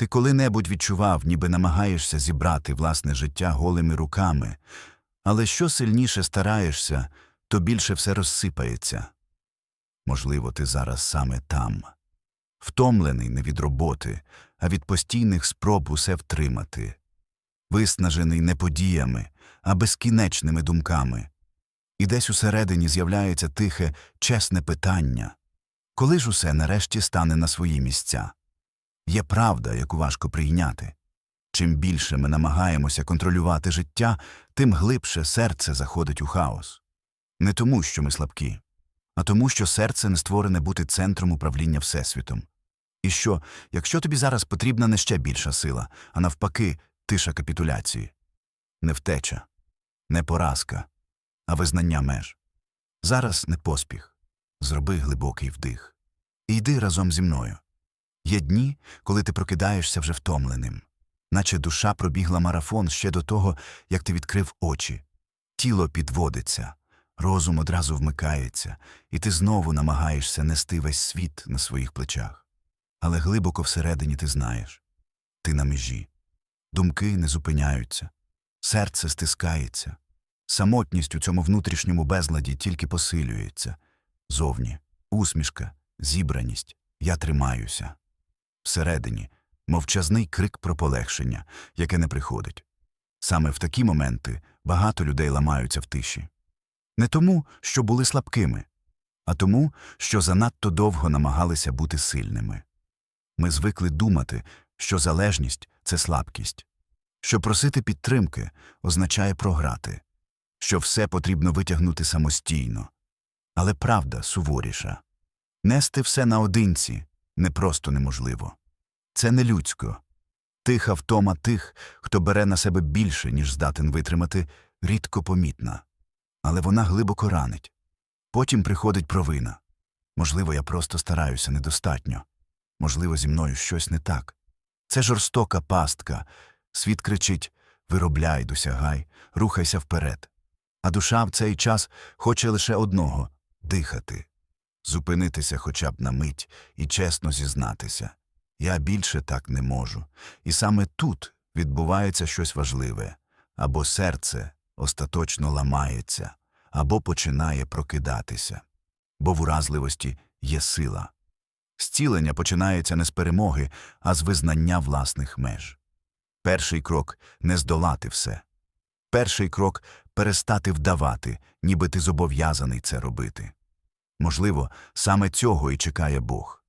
Ти коли-небудь відчував, ніби намагаєшся зібрати власне життя голими руками, але що сильніше стараєшся, то більше все розсипається. Можливо, ти зараз саме там, втомлений не від роботи, а від постійних спроб усе втримати, виснажений не подіями, а безкінечними думками. І десь усередині з'являється тихе, чесне питання коли ж усе нарешті стане на свої місця? Є правда, яку важко прийняти. Чим більше ми намагаємося контролювати життя, тим глибше серце заходить у хаос. Не тому, що ми слабкі, а тому, що серце не створене бути центром управління Всесвітом. І що, якщо тобі зараз потрібна не ще більша сила, а навпаки, тиша капітуляції, не втеча, не поразка, а визнання меж. Зараз не поспіх. Зроби глибокий вдих. І йди разом зі мною. Є дні, коли ти прокидаєшся вже втомленим, наче душа пробігла марафон ще до того, як ти відкрив очі. Тіло підводиться, розум одразу вмикається, і ти знову намагаєшся нести весь світ на своїх плечах. Але глибоко всередині ти знаєш ти на межі. Думки не зупиняються, серце стискається. Самотність у цьому внутрішньому безладі тільки посилюється. Зовні усмішка, зібраність, я тримаюся. Всередині мовчазний крик про полегшення, яке не приходить. Саме в такі моменти багато людей ламаються в тиші. Не тому, що були слабкими, а тому, що занадто довго намагалися бути сильними. Ми звикли думати, що залежність це слабкість, що просити підтримки означає програти, що все потрібно витягнути самостійно. Але правда суворіша. Нести все наодинці не просто неможливо. Це не людсько. Тиха втома тих, хто бере на себе більше, ніж здатен витримати, рідко помітна. Але вона глибоко ранить. Потім приходить провина. Можливо, я просто стараюся недостатньо. Можливо, зі мною щось не так. Це жорстока пастка. Світ кричить виробляй, досягай, рухайся вперед. А душа в цей час хоче лише одного дихати, зупинитися хоча б на мить і чесно зізнатися. Я більше так не можу. І саме тут відбувається щось важливе або серце остаточно ламається, або починає прокидатися. Бо в уразливості є сила. Зцілення починається не з перемоги, а з визнання власних меж. Перший крок не здолати все. Перший крок перестати вдавати, ніби ти зобов'язаний це робити. Можливо, саме цього і чекає Бог.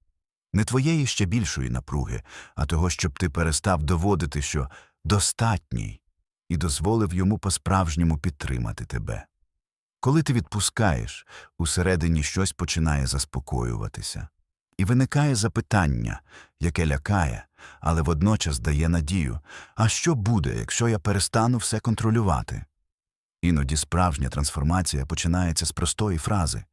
Не твоєї ще більшої напруги, а того, щоб ти перестав доводити, що достатній, і дозволив йому по-справжньому підтримати тебе. Коли ти відпускаєш, усередині щось починає заспокоюватися. І виникає запитання, яке лякає, але водночас дає надію а що буде, якщо я перестану все контролювати? Іноді справжня трансформація починається з простої фрази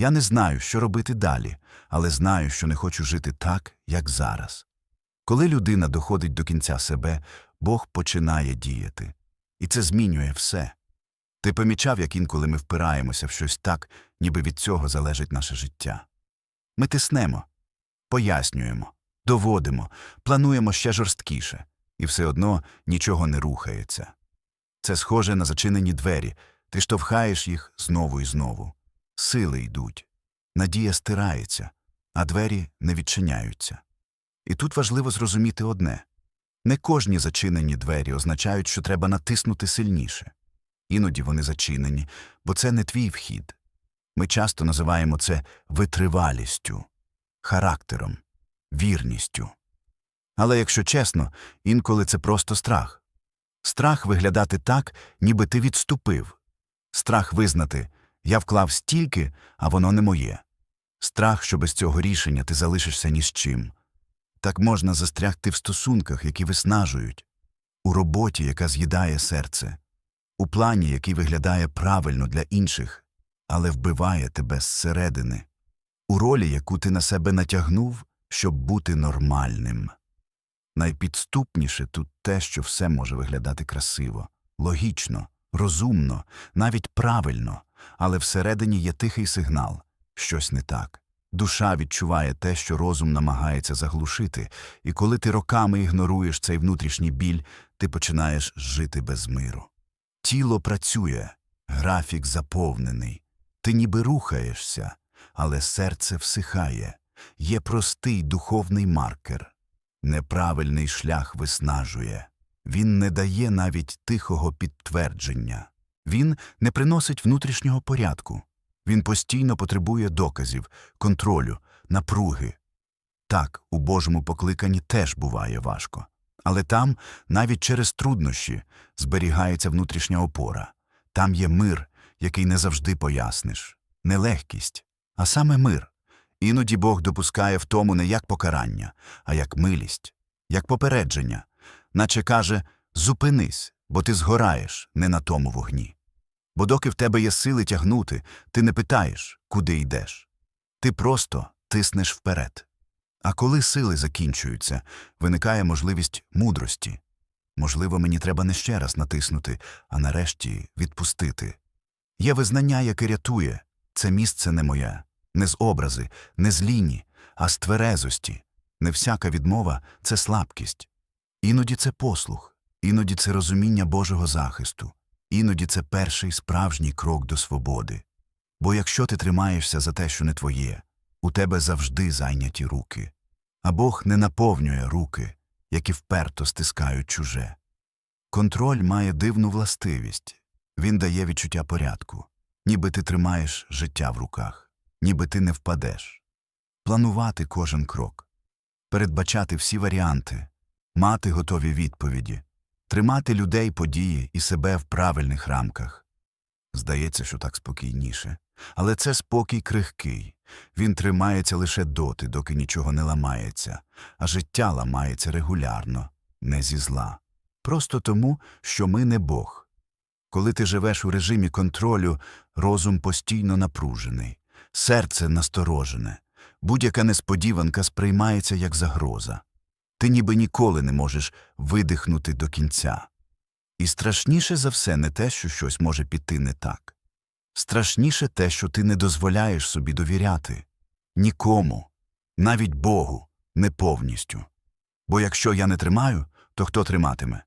Я не знаю, що робити далі, але знаю, що не хочу жити так, як зараз. Коли людина доходить до кінця себе, Бог починає діяти. І це змінює все. Ти помічав, як інколи ми впираємося в щось так, ніби від цього залежить наше життя. Ми тиснемо, пояснюємо, доводимо, плануємо ще жорсткіше, і все одно нічого не рухається. Це схоже на зачинені двері, ти штовхаєш їх знову і знову. Сили йдуть, надія стирається, а двері не відчиняються. І тут важливо зрозуміти одне не кожні зачинені двері означають, що треба натиснути сильніше. Іноді вони зачинені, бо це не твій вхід. Ми часто називаємо це витривалістю, характером, вірністю. Але якщо чесно, інколи це просто страх. Страх виглядати так, ніби ти відступив. Страх визнати я вклав стільки, а воно не моє. Страх, що без цього рішення ти залишишся ні з чим. Так можна застрягти в стосунках, які виснажують, у роботі, яка з'їдає серце, у плані, який виглядає правильно для інших, але вбиває тебе зсередини, у ролі, яку ти на себе натягнув, щоб бути нормальним. Найпідступніше тут те, що все може виглядати красиво, логічно, розумно, навіть правильно, але всередині є тихий сигнал щось не так. Душа відчуває те, що розум намагається заглушити, і коли ти роками ігноруєш цей внутрішній біль, ти починаєш жити без миру. Тіло працює, графік заповнений. Ти ніби рухаєшся, але серце всихає. Є простий духовний маркер. Неправильний шлях виснажує. Він не дає навіть тихого підтвердження. Він не приносить внутрішнього порядку. Він постійно потребує доказів, контролю, напруги. Так, у Божому покликанні теж буває важко. Але там, навіть через труднощі, зберігається внутрішня опора. Там є мир, який не завжди поясниш, не легкість, а саме мир. Іноді Бог допускає в тому не як покарання, а як милість, як попередження, наче каже зупинись, бо ти згораєш не на тому вогні. Бо доки в тебе є сили тягнути, ти не питаєш, куди йдеш. Ти просто тиснеш вперед. А коли сили закінчуються, виникає можливість мудрості. Можливо, мені треба не ще раз натиснути, а нарешті відпустити. Є визнання, яке рятує. Це місце не моє, не з образи, не з ліні, а з тверезості. Не всяка відмова це слабкість. Іноді це послух, іноді це розуміння Божого захисту, іноді це перший справжній крок до свободи. Бо якщо ти тримаєшся за те, що не твоє, у тебе завжди зайняті руки, а Бог не наповнює руки, які вперто стискають чуже. Контроль має дивну властивість. Він дає відчуття порядку, ніби ти тримаєш життя в руках, ніби ти не впадеш. Планувати кожен крок, передбачати всі варіанти, мати готові відповіді, тримати людей, події і себе в правильних рамках. Здається, що так спокійніше. Але це спокій крихкий. Він тримається лише доти, доки нічого не ламається, а життя ламається регулярно, не зі зла. Просто тому, що ми не Бог. Коли ти живеш у режимі контролю, розум постійно напружений, серце насторожене, будь-яка несподіванка сприймається як загроза. Ти ніби ніколи не можеш видихнути до кінця. І страшніше за все не те, що щось може піти не так. Страшніше те, що ти не дозволяєш собі довіряти нікому, навіть Богу, не повністю. Бо якщо я не тримаю, то хто триматиме?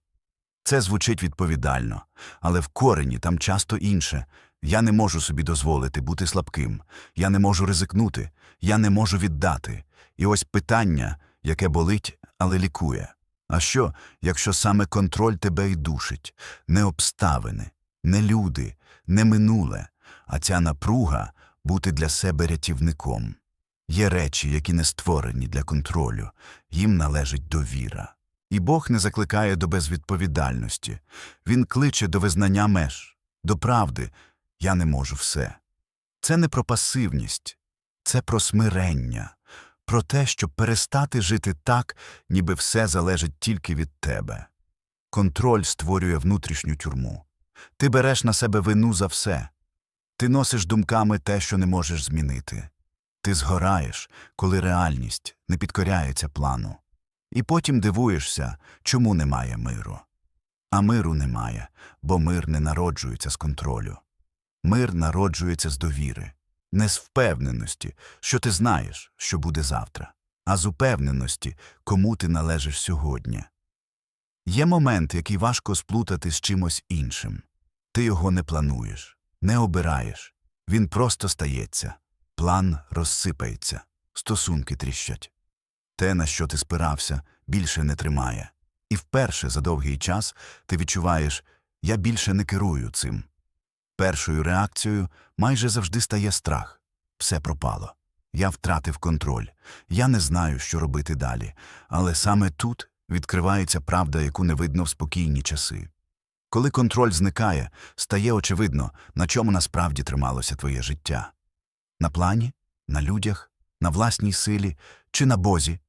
Це звучить відповідально, але в корені там часто інше. Я не можу собі дозволити бути слабким, я не можу ризикнути, я не можу віддати. І ось питання, яке болить, але лікує. А що, якщо саме контроль тебе й душить, не обставини, не люди, не минуле, а ця напруга бути для себе рятівником? Є речі, які не створені для контролю, їм належить довіра. І Бог не закликає до безвідповідальності. Він кличе до визнання меж, до правди я не можу все. Це не про пасивність, це про смирення, про те, щоб перестати жити так, ніби все залежить тільки від тебе. Контроль створює внутрішню тюрму. Ти береш на себе вину за все. Ти носиш думками те, що не можеш змінити. Ти згораєш, коли реальність не підкоряється плану. І потім дивуєшся, чому немає миру. А миру немає, бо мир не народжується з контролю. Мир народжується з довіри, не з впевненості, що ти знаєш, що буде завтра, а з упевненості, кому ти належиш сьогодні. Є момент, який важко сплутати з чимось іншим. Ти його не плануєш, не обираєш. Він просто стається. План розсипається, стосунки тріщать. Те, на що ти спирався, більше не тримає. І вперше за довгий час ти відчуваєш я більше не керую цим. Першою реакцією майже завжди стає страх. Все пропало. Я втратив контроль. Я не знаю, що робити далі. Але саме тут відкривається правда, яку не видно в спокійні часи. Коли контроль зникає, стає очевидно, на чому насправді трималося твоє життя. На плані, на людях, на власній силі чи на Бозі.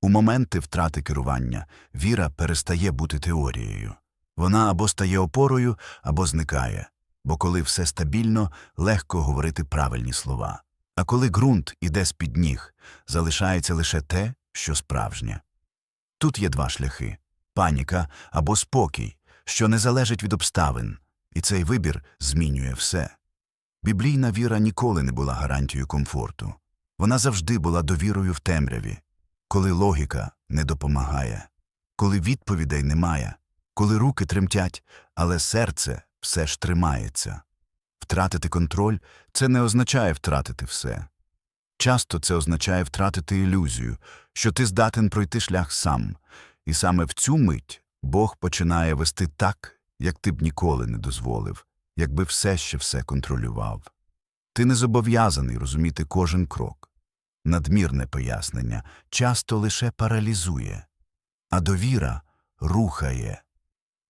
У моменти втрати керування віра перестає бути теорією. Вона або стає опорою, або зникає, бо коли все стабільно, легко говорити правильні слова. А коли ґрунт іде з-під ніг, залишається лише те, що справжнє. Тут є два шляхи паніка або спокій, що не залежить від обставин, і цей вибір змінює все. Біблійна віра ніколи не була гарантією комфорту. Вона завжди була довірою в темряві, коли логіка не допомагає, коли відповідей немає, коли руки тремтять, але серце все ж тримається. Втратити контроль це не означає втратити все. Часто це означає втратити ілюзію, що ти здатен пройти шлях сам, і саме в цю мить Бог починає вести так, як ти б ніколи не дозволив, якби все ще все контролював. Ти не зобов'язаний розуміти кожен крок. Надмірне пояснення часто лише паралізує, а довіра рухає.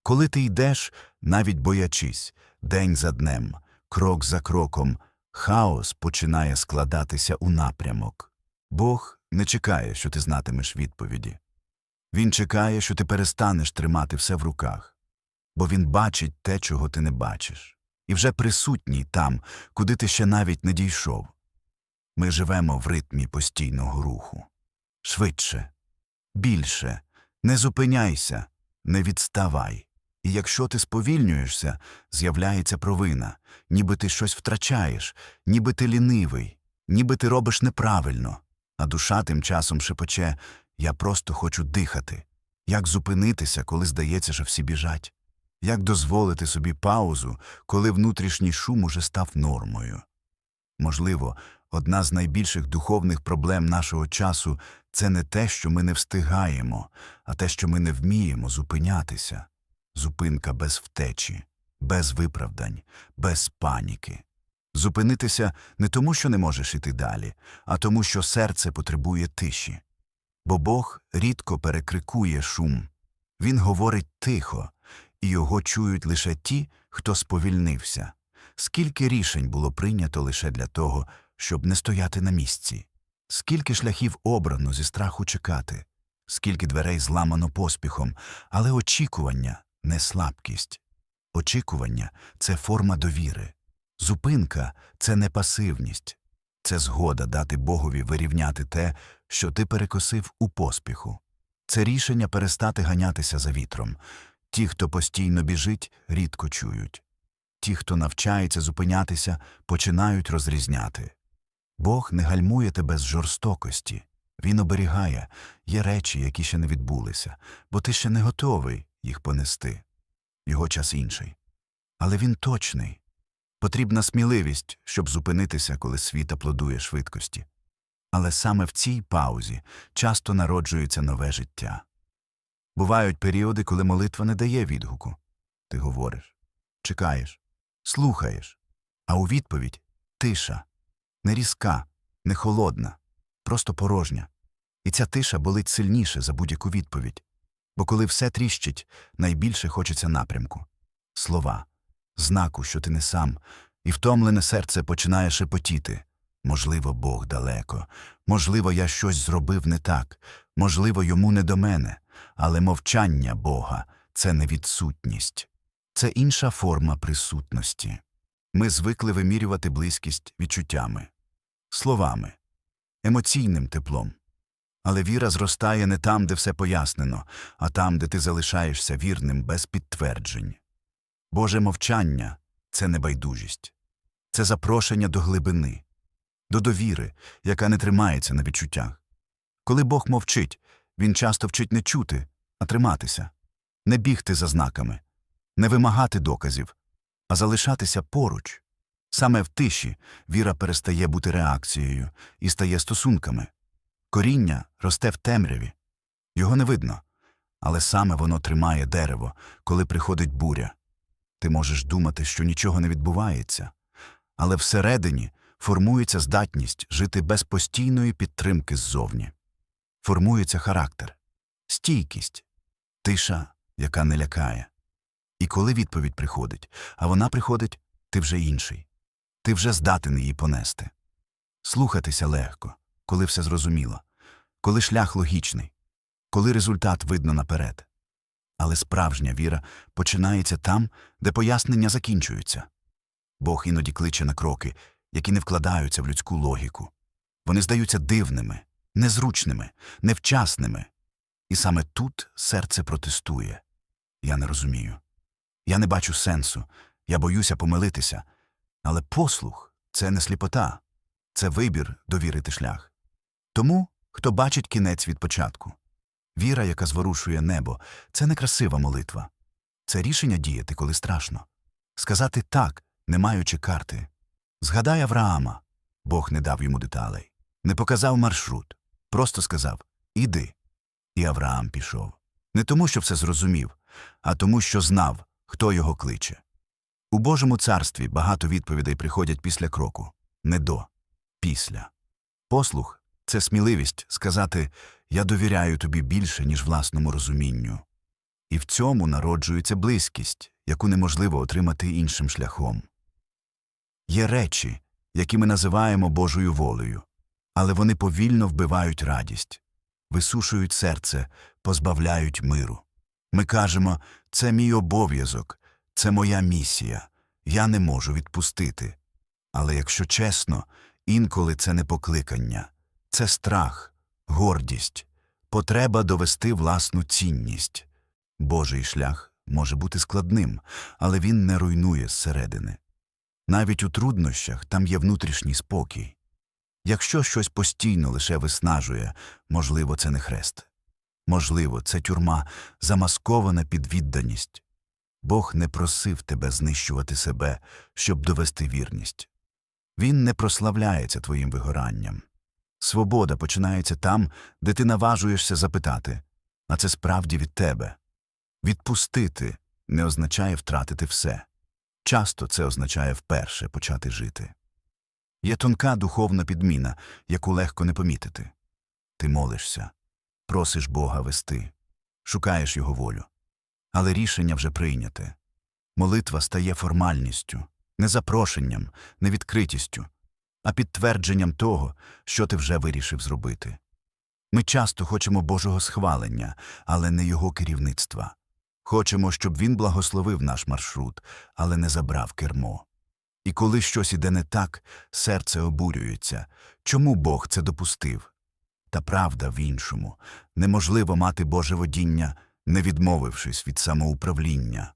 Коли ти йдеш, навіть боячись, день за днем, крок за кроком, хаос починає складатися у напрямок. Бог не чекає, що ти знатимеш відповіді. Він чекає, що ти перестанеш тримати все в руках, бо він бачить те, чого ти не бачиш, і вже присутній там, куди ти ще навіть не дійшов. Ми живемо в ритмі постійного руху. Швидше, більше, не зупиняйся, не відставай. І якщо ти сповільнюєшся, з'являється провина, ніби ти щось втрачаєш, ніби ти лінивий, ніби ти робиш неправильно, а душа тим часом шепоче Я просто хочу дихати. Як зупинитися, коли здається, що всі біжать? Як дозволити собі паузу, коли внутрішній шум уже став нормою? Можливо, одна з найбільших духовних проблем нашого часу це не те, що ми не встигаємо, а те, що ми не вміємо зупинятися. Зупинка без втечі, без виправдань, без паніки. Зупинитися не тому, що не можеш іти далі, а тому, що серце потребує тиші. Бо Бог рідко перекрикує шум. Він говорить тихо, і його чують лише ті, хто сповільнився. Скільки рішень було прийнято лише для того, щоб не стояти на місці? Скільки шляхів обрано зі страху чекати, скільки дверей зламано поспіхом, але очікування не слабкість. Очікування це форма довіри. Зупинка це не пасивність, це згода дати Богові вирівняти те, що ти перекосив у поспіху. Це рішення перестати ганятися за вітром. Ті, хто постійно біжить, рідко чують. Ті, хто навчається зупинятися, починають розрізняти. Бог не гальмує тебе з жорстокості. Він оберігає, є речі, які ще не відбулися, бо ти ще не готовий їх понести. Його час інший. Але він точний. Потрібна сміливість, щоб зупинитися, коли світ аплодує швидкості. Але саме в цій паузі часто народжується нове життя. Бувають періоди, коли молитва не дає відгуку. Ти говориш, чекаєш, слухаєш, а у відповідь тиша, не різка, не холодна, просто порожня. І ця тиша болить сильніше за будь-яку відповідь. Бо коли все тріщить, найбільше хочеться напрямку. Слова, знаку, що ти не сам, і втомлене серце починає шепотіти. Можливо, Бог далеко, можливо, я щось зробив не так, можливо, йому не до мене, але мовчання Бога це не відсутність, це інша форма присутності. Ми звикли вимірювати близькість відчуттями, словами, емоційним теплом. Але віра зростає не там, де все пояснено, а там, де ти залишаєшся вірним без підтверджень. Боже мовчання це небайдужість, це запрошення до глибини, до довіри, яка не тримається на відчуттях. Коли Бог мовчить, він часто вчить не чути, а триматися, не бігти за знаками, не вимагати доказів, а залишатися поруч. Саме в тиші віра перестає бути реакцією і стає стосунками. Коріння росте в темряві. Його не видно, але саме воно тримає дерево, коли приходить буря. Ти можеш думати, що нічого не відбувається, але всередині формується здатність жити без постійної підтримки ззовні. Формується характер, стійкість, тиша, яка не лякає. І коли відповідь приходить, а вона приходить, ти вже інший. Ти вже здатен її понести. Слухатися легко, коли все зрозуміло, коли шлях логічний, коли результат видно наперед. Але справжня віра починається там, де пояснення закінчуються. Бог іноді кличе на кроки, які не вкладаються в людську логіку. Вони здаються дивними, незручними, невчасними. І саме тут серце протестує. Я не розумію. Я не бачу сенсу, я боюся помилитися. Але послух це не сліпота, це вибір довірити шлях. Тому, хто бачить кінець від початку. Віра, яка зворушує небо, це не красива молитва. Це рішення діяти, коли страшно. Сказати так, не маючи карти. Згадай Авраама. Бог не дав йому деталей, не показав маршрут, просто сказав Іди. І Авраам пішов. Не тому, що все зрозумів, а тому, що знав, хто його кличе. У Божому царстві багато відповідей приходять після кроку, не до, після. Послух це сміливість сказати Я довіряю тобі більше, ніж власному розумінню. І в цьому народжується близькість, яку неможливо отримати іншим шляхом. Є речі, які ми називаємо Божою волею, але вони повільно вбивають радість, висушують серце, позбавляють миру. Ми кажемо це мій обов'язок, це моя місія, я не можу відпустити. Але якщо чесно, інколи це не покликання, це страх, гордість, потреба довести власну цінність. Божий шлях може бути складним, але він не руйнує зсередини. Навіть у труднощах там є внутрішній спокій. Якщо щось постійно лише виснажує, можливо, це не хрест. Можливо, це тюрма, замаскована під відданість. Бог не просив тебе знищувати себе, щоб довести вірність. Він не прославляється твоїм вигоранням. Свобода починається там, де ти наважуєшся запитати, а це справді від тебе. Відпустити не означає втратити все. Часто це означає вперше почати жити. Є тонка духовна підміна, яку легко не помітити. Ти молишся, просиш Бога вести, шукаєш Його волю. Але рішення вже прийняте. Молитва стає формальністю, не запрошенням, не відкритістю, а підтвердженням того, що ти вже вирішив зробити. Ми часто хочемо Божого схвалення, але не Його керівництва. Хочемо, щоб він благословив наш маршрут, але не забрав кермо. І коли щось іде не так, серце обурюється. Чому Бог це допустив? Та правда в іншому неможливо мати Боже водіння, не відмовившись від самоуправління.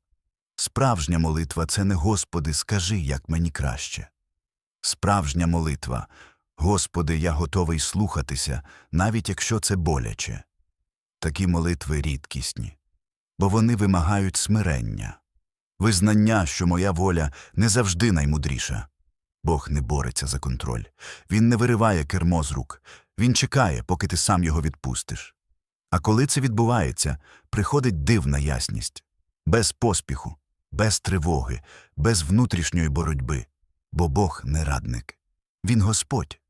Справжня молитва це не Господи, скажи, як мені краще. Справжня молитва Господи, я готовий слухатися, навіть якщо це боляче. Такі молитви рідкісні, бо вони вимагають смирення, визнання, що моя воля не завжди наймудріша. Бог не бореться за контроль, він не вириває кермо з рук, він чекає, поки ти сам його відпустиш. А коли це відбувається, приходить дивна ясність без поспіху, без тривоги, без внутрішньої боротьби, бо Бог не радник. Він Господь,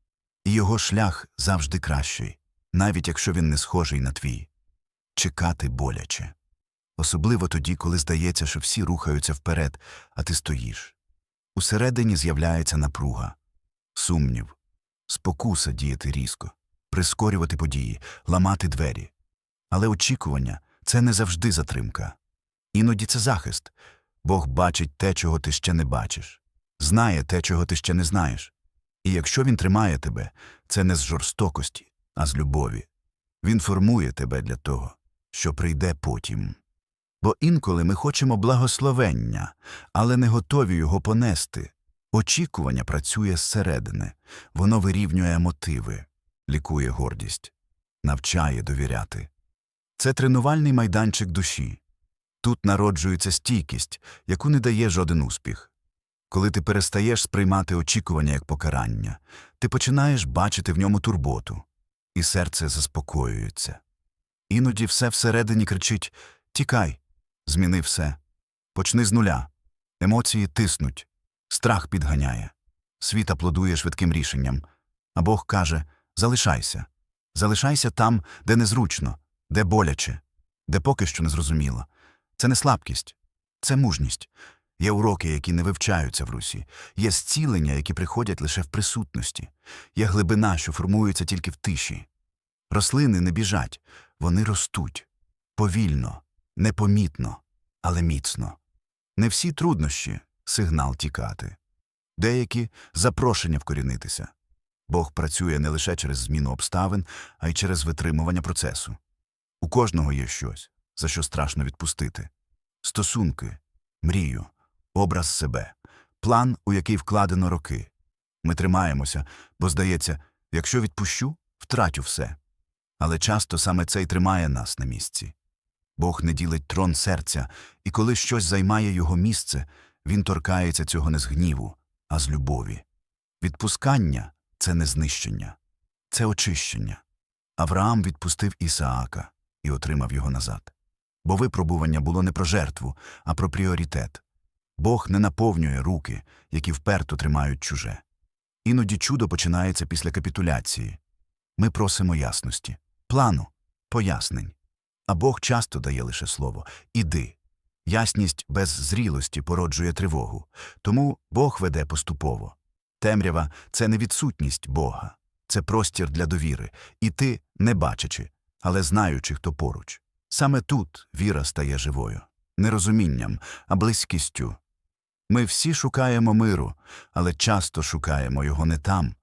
і його шлях завжди кращий, навіть якщо він не схожий на твій. Чекати боляче. Особливо тоді, коли здається, що всі рухаються вперед, а ти стоїш. Усередині з'являється напруга, сумнів, спокуса діяти різко, прискорювати події, ламати двері. Але очікування це не завжди затримка. Іноді це захист. Бог бачить те, чого ти ще не бачиш, знає те, чого ти ще не знаєш. І якщо він тримає тебе, це не з жорстокості, а з любові. Він формує тебе для того, що прийде потім. Бо інколи ми хочемо благословення, але не готові його понести. Очікування працює зсередини, воно вирівнює мотиви, лікує гордість, навчає довіряти. Це тренувальний майданчик душі. Тут народжується стійкість, яку не дає жоден успіх. Коли ти перестаєш сприймати очікування як покарання, ти починаєш бачити в ньому турботу, і серце заспокоюється. Іноді все всередині кричить Тікай, зміни все. Почни з нуля. Емоції тиснуть, страх підганяє. Світ аплодує швидким рішенням, а Бог каже Залишайся. Залишайся там, де незручно, де боляче, де поки що незрозуміло. Це не слабкість, це мужність. Є уроки, які не вивчаються в Русі, є зцілення, які приходять лише в присутності, є глибина, що формується тільки в тиші. Рослини не біжать, вони ростуть повільно, непомітно, але міцно. Не всі труднощі сигнал тікати, деякі запрошення вкорінитися. Бог працює не лише через зміну обставин, а й через витримування процесу. У кожного є щось, за що страшно відпустити стосунки, мрію, образ себе, план, у який вкладено роки. Ми тримаємося, бо здається, якщо відпущу, втратю все. Але часто саме це й тримає нас на місці. Бог не ділить трон серця, і коли щось займає його місце, він торкається цього не з гніву, а з любові. Відпускання це не знищення, це очищення. Авраам відпустив Ісаака і отримав його назад. Бо випробування було не про жертву, а про пріоритет. Бог не наповнює руки, які вперто тримають чуже. Іноді чудо починається після капітуляції. Ми просимо ясності, плану, пояснень. А Бог часто дає лише слово іди. Ясність без зрілості породжує тривогу, тому Бог веде поступово. Темрява це не відсутність Бога, це простір для довіри, і ти, не бачачи, але знаючи, хто поруч. Саме тут віра стає живою, не розумінням, а близькістю. Ми всі шукаємо миру, але часто шукаємо його не там.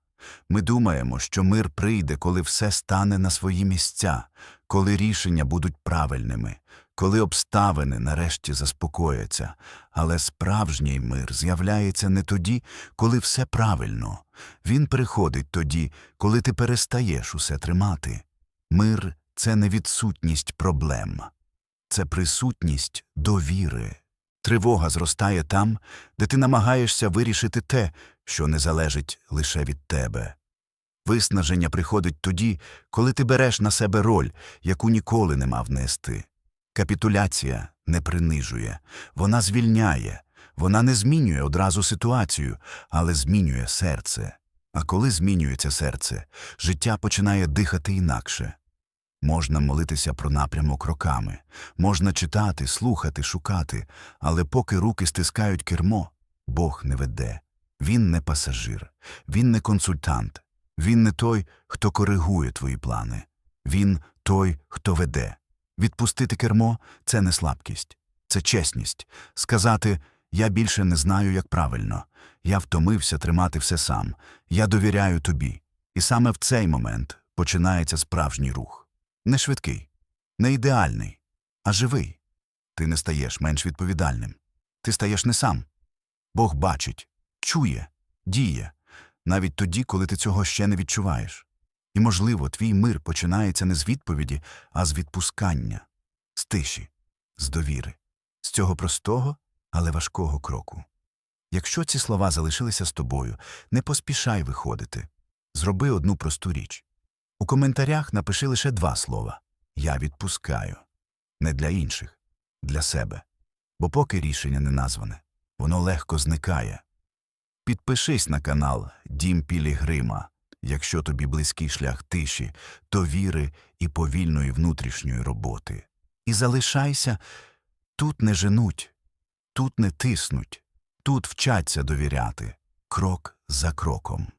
Ми думаємо, що мир прийде, коли все стане на свої місця, коли рішення будуть правильними, коли обставини нарешті заспокояться. Але справжній мир з'являється не тоді, коли все правильно. Він приходить тоді, коли ти перестаєш усе тримати. Мир це не відсутність проблем, це присутність довіри. Тривога зростає там, де ти намагаєшся вирішити те, що не залежить лише від тебе. Виснаження приходить тоді, коли ти береш на себе роль, яку ніколи не мав нести. Капітуляція не принижує, вона звільняє, вона не змінює одразу ситуацію, але змінює серце. А коли змінюється серце, життя починає дихати інакше. Можна молитися про напрямок роками, можна читати, слухати, шукати, але поки руки стискають кермо, Бог не веде. Він не пасажир, він не консультант, він не той, хто коригує твої плани. Він той, хто веде. Відпустити кермо це не слабкість, це чесність. Сказати Я більше не знаю, як правильно. Я втомився тримати все сам. Я довіряю тобі. І саме в цей момент починається справжній рух. Не швидкий, не ідеальний, а живий. Ти не стаєш менш відповідальним. Ти стаєш не сам. Бог бачить, чує, діє, навіть тоді, коли ти цього ще не відчуваєш. І, можливо, твій мир починається не з відповіді, а з відпускання, з тиші, з довіри, з цього простого, але важкого кроку. Якщо ці слова залишилися з тобою, не поспішай виходити. Зроби одну просту річ. У коментарях напиши лише два слова Я відпускаю. Не для інших, для себе. Бо поки рішення не назване, воно легко зникає. Підпишись на канал Дім Пілігрима. Якщо тобі близький шлях тиші, довіри і повільної внутрішньої роботи. І залишайся тут не женуть, тут не тиснуть, тут вчаться довіряти крок за кроком.